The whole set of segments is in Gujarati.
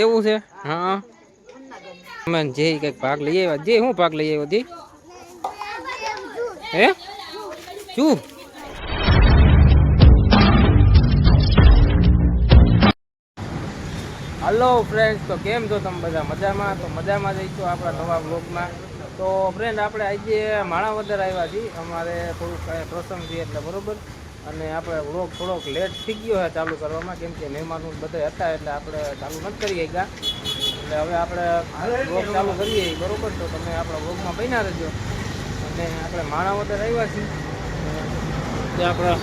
એવું છે? હા. અમે જે કંઈક ભાગ લઈ આવ્યા, જે હું ભાગ લઈ આવ્યો હતી હે? શું? હલો ફ્રેન્ડ તો કેમ છો તમે બધા? મજામાં? તો મજામાં જઈશું આપણા નવા બ્લોગમાં તો ફ્રેન્ડ આપણે આજે માણાવદર આવ્યા છીએ. અમારે થોડુંક પ્રસંગ છે એટલે બરોબર. અને આપણે વ્લોગ થોડોક લેટ થઈ ગયો છે ચાલુ કરવામાં, કેમ કે મહેમાનો બધા હતા એટલે આપણે ચાલુ નથી કરી ગયા એટલે હવે આપણે વ્લોગ ચાલુ કરીએ બરોબર? તો તમે આપણા વ્લોગમાં બન્યા રહેજો. અને આપણે માણાવદર આવ્યા છીએ. તે આપણા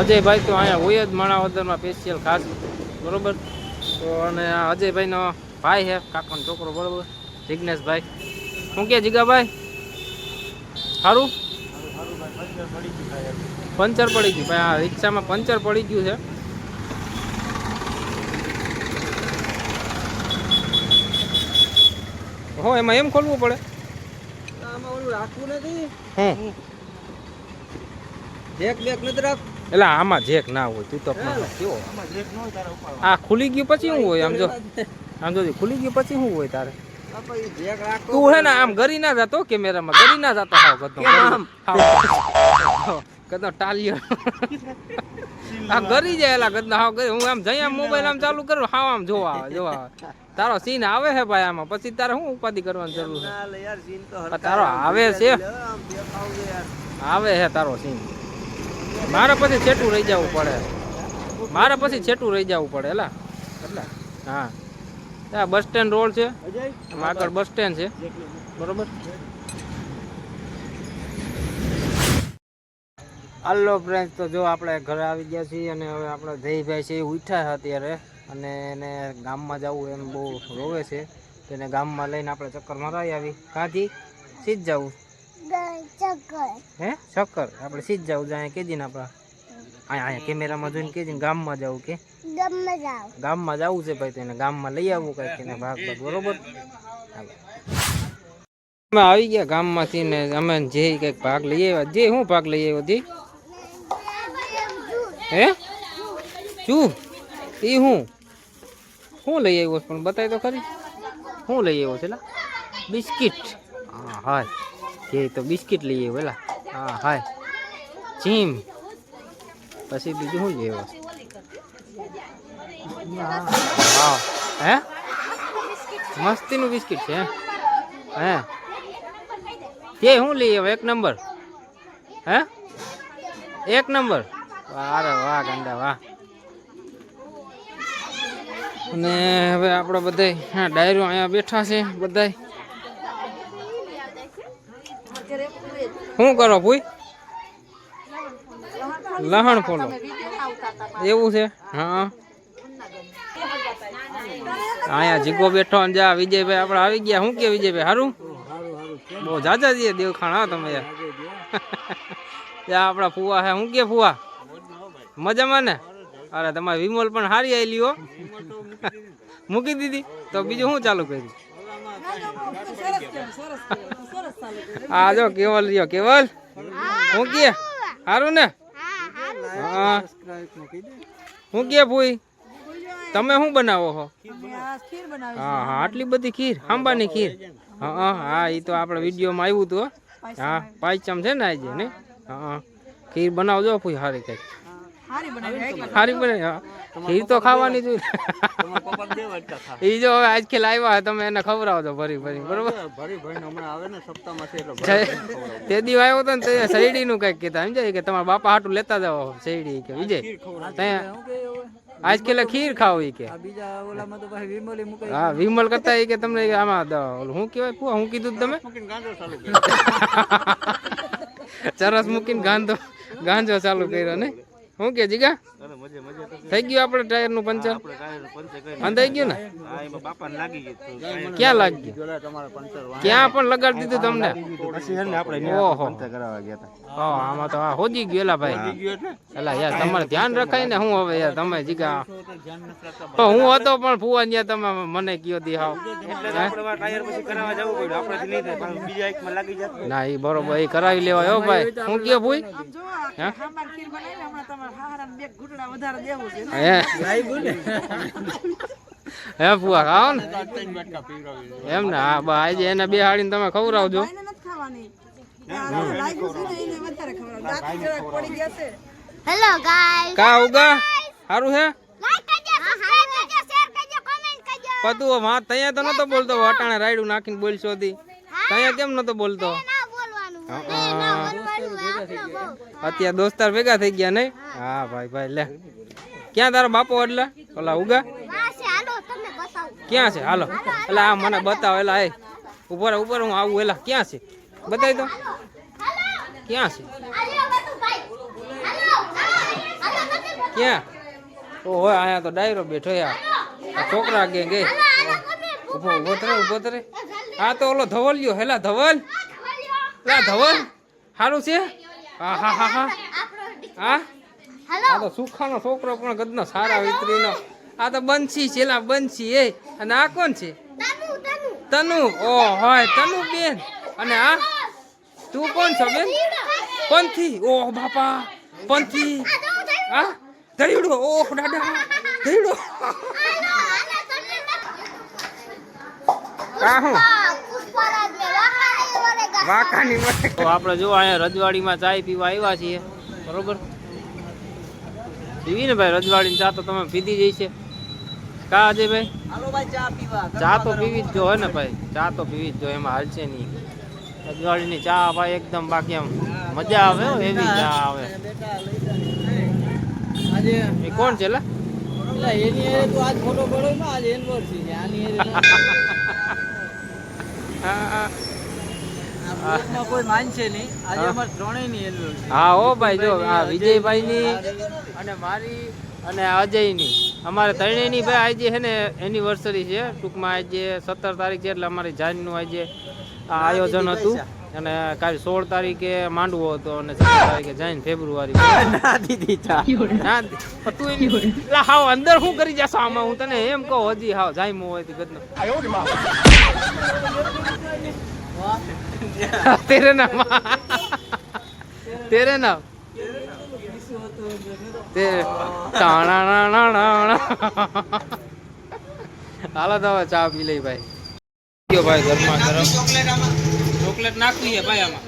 અજયભાઈ તો અહીંયા હોય જ માણાવદરમાં સ્પેશિયલ ખાસ, બરાબર? તો અને આ અજયભાઈનો ભાઈ છે, કાકાનો છોકરો, બરોબર? જિજ્ઞેશભાઈ શું કે જીગાભાઈ? સારું પંચર પડી ગયું. ભાઈ આ રિક્ષામાં પંચર પડી ગયું છે. હો એમાં એમ ખોલવું પડે? આમાં ઓલું રાખવું નથી? હું? જેક બેક નથી રાખ એટલે આમાં જેક ના હોય તું તો કેવો આમાં જેક ન હોય તારે ઉપાડવા. આ ખુલી ગયું પછી શું હોય? આમ જો. આમ જો ખુલી ગયું પછી શું હોય તારે? તું હે ને આમ ગરી ના જતો કેમેરામાં. ગરી ના જતો. હાવ ગતો કેમ ટાલ્યો. આ ગરી જાય એલા ગદનો હાવ ગરી. હું આમ જઈ આમ મોબાઈલ આમ ચાલુ કરું હાવ આમ જોવા આવે જોવા. આવે તારો સીન આવે છે ભાઈ આમાં? પછી તારે શું ઉપાધિ કરવાની જરૂર છે? તારો આવે છે? આવે છે તારો સીન. મારે પછી છેટું રહી જવું પડે. મારે પછી છેટું રહી જવું પડે એલા. હા. બસ સ્ટેન્ડ રોડ છે. આગળ બસ સ્ટેન્ડ છે. બરોબર? હાલો ફ્રેન્ડ તો જો આપણે ઘરે આવી ગયા છીએ અને હવે આપણા જયભાઈ છે એ ઉઠ્યા છે અત્યારે અને એને ગામમાં જવું એમ બહુ રોવે છે. તો એને ગામમાં લઈને આપણે ચક્કર મરાવી આવી. કાંથી? સીધ જવું. હે? ચક્કર? આપણે સીધ જવું જાય કેજી ને આપણા. અહીંયા કેમેરામાં જોઈને કેજી ગામમાં જવું કે? ગામમાં જવું છે ભાઈ તો એને ગામમાં લઈ આવવું કંઈક એને ભાગ ભાગ બરોબર? અમે આવી ગયા ગામમાંથી ને અમે જે કંઈક ભાગ લઈ આવ્યા. જે હું ભાગ લઈ આવ્યો જી હે શું એ હું શું લઈ આવ્યો છે પણ બતાય તો ખરી શું લઈ આવ્યો છે લા બિસ્કિટ હા હાય જે તો બિસ્કિટ લઈ આવ્યો એલા હા હાય ચીમ પછી બીજું શું લઈ આવ્યો હા હે મસ્તીનું બિસ્કિટ છે હે તે હું લઈ આવ્યો એક નંબર હે એક નંબર અરે વાહ, ગંડા, વાહ. અને હવે આપણે બધાય હા, ડાયરો અહીંયા બેઠા છે, બધાય. શું કરો ભૂઈ? લહણ ફોલો. એવું છે? હા. અહીંયા જીગો બેઠો અને જા, વિજયભાઈ આપણે આવી ગયા. શું કે વિજયભાઈ સારું બહુ જાજા જઈએ દેવખાણ, હા, તમે ત્યાં આપણા ફુવા હે શું કે ફુવા? મજામાં ને? અરે, તમારે વિમલ પણ સારી આવેલી હો. મૂકી દીધી. તો બીજું શું ચાલુ કર્યું? હા જો, કેવલ રહ્યો, કેવલ? હું કે? સારું ને? હા. હું કે ભૂઈ? તમે શું બનાવો છો હા હા, આટલી બધી ખીર, આંબાની ખીર. હા હા એ તો આપણે વિડીયોમાં આવ્યું હતું હો. પાંચમ છે ને આજે ને હા ખીર બનાવજો ફૂઈ સારી કંઈક. સારી બને હા. ખીર તો ખાવાની જોઈએ એ જો હવે આજ ખેલ આવ્યા હોય તમે એને ખવડાવજો ભરી ભરી બરોબર? ભરી ભરીને હમણાં આવે ને સપ્તાહમાં છે એટલે જય- તે દી આવ્યો હતો ને તે શેરડી નું કંઈક કીધા સમજાય કે તમારા બાપા હાટું લેતા જાઓ શેરડી કે વિજય ત્યાં આજ ખેલે ખીર ખાવ એ કે. તો હા વિમલ કરતા એ કે તમને આમાં હું કેવાય શું કહેવાય? પુઆ હું કીધું તમે? મૂકીને ચરસ મૂકીને ગાંધો ગાંજો ચાલુ કર્યો ને શું કે જીગા? થઈ ગયું આપણે ટાયરનું પંચર? અને અંધાઈ ગયું ને? હા એમાં બાપાને લાગી ગયું ક્યાં લાગી ગયું? જોડા તમારે પંચર ક્યાં પણ લગાડી દીધું તમને? પછી છે ને આપણે ઓહો. કરાવવા ગયા હતા. હા આમાં તો આ હોજી ગયું. એલા ભાઈ. એલા યાર તમારે ધ્યાન રખાય ને હું હવે યાર તમે જીગા. તો હું હતો પણ ફુવા ત્યાં તમે મને કયો દી હાવ. હે? ટાયર પછી કરાવવા જવું પડ્યું. આપણે નહીં થાય પણ બીજા એકમાં લાગી જાય ના એ બરોબર એ કરાવી લેવાય હો ભાઈ. હું કયો ભૂઈ? હે? વધારે દેવું છે. હે? હે ફુવા ખાઓ ને. એમ ને હા બા આજે એને બેહાડીને તમે ખવડાવજો. છે છે. હેલો ગાઈસ કા ઉગા? સારું હે? લાઈક કરજો સબસ્ક્રાઇબ કરજો શેર કરજો કમેન્ટ કરજો. પતું વાત તૈયા તો નતો બોલતો વટાણે રાયડું નાખીને બોલશો હતી તૈયા કેમ નતો બોલતો? હા, એ ના બોલવાનું આપણો બહુ અત્યારે દોસ્તાર ભેગા થઈ ગયા નહીં? હા. ભાઈ ભાઈ લે. ક્યાં તારો બાપો એટલે? ઓલા ઉગા? ક્યાં છે? હાલો. એટલે આ મને બતાવો એલા એ. ઉપર ઉપર હું આવું એલા. ક્યાં છે? બતાવી દો. ક્યાં છે? ક્યાં? ઓ ઓહો અહીંયા તો ડાયરો બેઠો યાર આ. છોકરા ગે ગે ઊભો ઊભો તરે ઊભો તરે આ તો ઓલો ધવલિયો હેલા ધવલ. લા ધવલ. સારું છે? હા હા હા હા. હા? આ તો સુખાનો છોકરો પણ ગદનો સારા વિતરીનો. આ તો બંસી છેલા બંસી એ. અને આ કોણ છે? તનુ ઓ હોય તનુ બેન. અને આ? તું કોણ છો બેન? પંથી. ઓહ બાપા. પંથી. હા? ધૈડો. ઓહ દાદા. ધૈડો. આ હું વાકાની તો આપણે જો અહીંયા રજવાડીમાં ચાય પીવા આવ્યા છીએ. બરોબર? પીવી ને ભાઈ રજવાડીની ચા તો તમે પીધી જઈ છે કા અજયભાઈ ભાઈ? ચા તો પીવી જ જો હે ને ભાઈ. ચા તો પીવી જ જો એમાં હાલશે નહીં. રજવાડીની ચા ભાઈ એકદમ બાકી આમ મજા આવે એવી ચા આવે. એ કોણ છે લા? એની આજ ફોટો પડ્યો ને આજ એનિવર્સરી છે. આની હા, કોઈ માનશે નહીં. આજે અમારે ત્રણેયની એનિવર્સરી હા હો ભાઈ જો આ વિજયભાઈની અને મારી અને અજયની. અમારે ત્રણેયની ભાઈ આજે છે ને એનિવર્સરી છે. ટૂંકમાં આજે સત્તર તારીખ છે એટલે અમારી જાનનું આજે આ આયોજન હતું. અને કાલે સોળ તારીખે માંડવો હતો અને સત્તર તારીખે જૈન ફેબ્રુઆરી ના દીદી ના તું એની હાવ અંદર શું કરી જશો આમાં? હું તને એમ કહું હજી હાવ જાયમો હોય તો ગદનો. તેરે નામ. તેરે નામ. તે હાલો તો હવે ચા પી લઈ ભાઈ. કયો ભાઈ ઘરમાં ગરમ. ચોકલેટ નાખવી છે ભાઈ આમાં.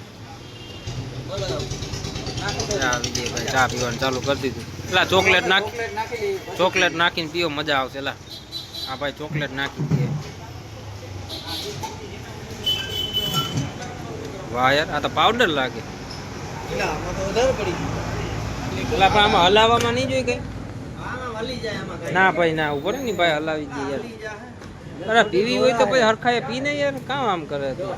ચા પીવાનું ચાલુ કરી દીધું. એટલે ચોકલેટ નાખી ચોકલેટ નાખીને પીવો મજા આવશે લા. હા ભાઈ ચોકલેટ નાખી દઈએ. વાહ યાર આ તો પાવડર લાગે. એટલે પણ આમાં હલાવવામાં નહીં જોઈ કઈ? ના ભાઈ ના ઉપર નહીં ભાઈ હલાવી દઈએ યાર. અરે પીવી હોય તો પછી હરખાએ પી ને યાર કામ આમ કરે તું.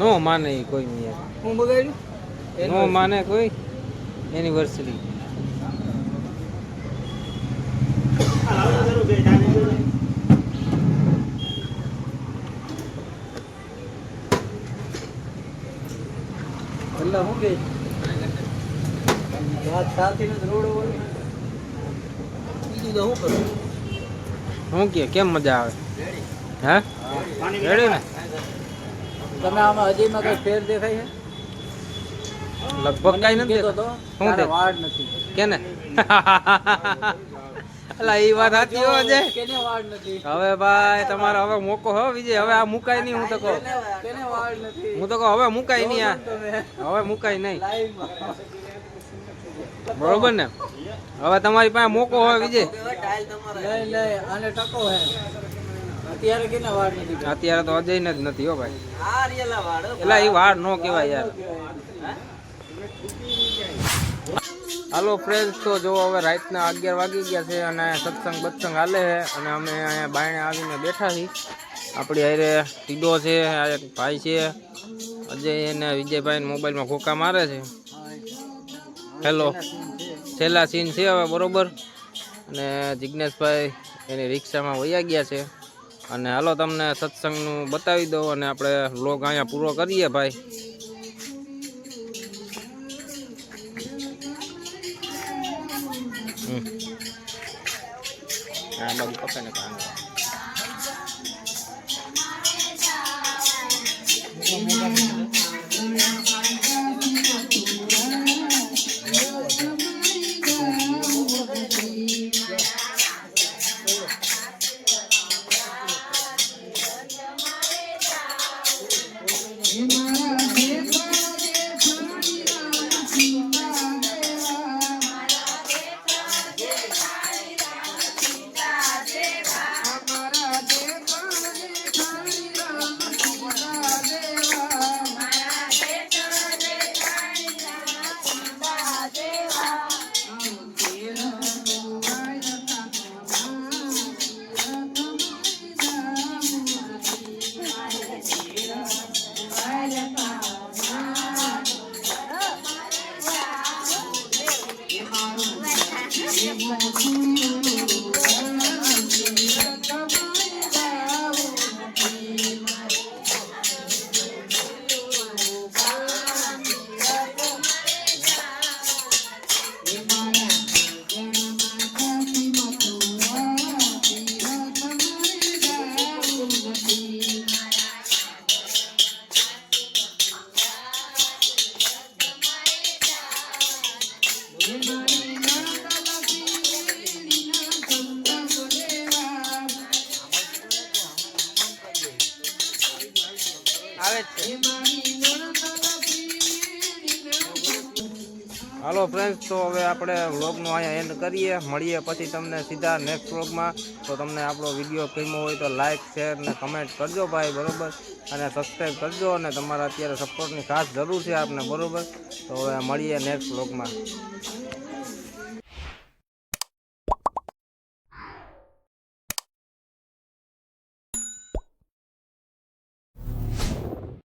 નો માને કોઈ નહીં યાર. હું બગાડ્યું? નો માને કોઈ. એનિવર્સરી. એટલે હું કે? વાત સાથી ને રોડ over બીજું તો શું કરું? શું કે કેમ મજા આવે? હે? રેડી ને? તમે આમાં અજયમાં કઈ ફેર દેખાય છે? લગભગ કઈ નથી દે? વાળ નથી. કેને? અલા એ વાત સાચી હો અજય વાળ હવે ભાઈ તમારો હવે મોકો હો વિજય. હવે આ મુકાય નહીં હું તો કહું. વાળ હું તો કહું હવે મુકાય નહીં આ. હવે મુકાય નહીં. બરોબર ને? હવે તમારી પાસે મોકો હોય વિજય. અત્યારે વાળ તો અજય ને જ નથી હો ભાઈ. વાળ એટલે એ વાર નો કહેવાય યાર. હાલો ફ્રેન્ડ્સ તો જો હવે રાતના અગિયાર વાગી ગયા છે અને સત્સંગ બત્સંગ હાલે છે અને અમે અહીંયા બાયણે આવીને બેઠા છીએ. આપણી હારે ટીડો છે એક ભાઈ છે. અજય અને વિજયભાઈ મોબાઈલમાં ખોકા મારે છે. હેલો છેલ્લા સીન છે હવે, બરોબર? અને જિજ્ઞેશભાઈ એની રિક્ષામાં વયા ગયા છે. અને હાલો તમને સત્સંગનું બતાવી દઉં અને આપણે લોગ અહીંયા પૂરો કરીએ ભાઈ. હમ. આ બાજુ પકડ ને કાંગો. આવે હાલો ફ્રેન્ડ્સ તો હવે આપણે વ્લોગનો અહીંયા એન્ડ કરીએ. મળીએ પછી તમને સીધા નેક્સ્ટ વ્લોગમાં તો તમને આપણો વીડિયો ગમ્યો હોય તો લાઇક શેર ને કમેન્ટ કરજો ભાઈ, બરાબર? અને સબસ્ક્રાઈબ કરજો અને તમારા અત્યારે સપોર્ટની ખાસ જરૂર છે આપને, બરાબર? તો હવે મળીએ નેક્સ્ટ વ્લોગમાં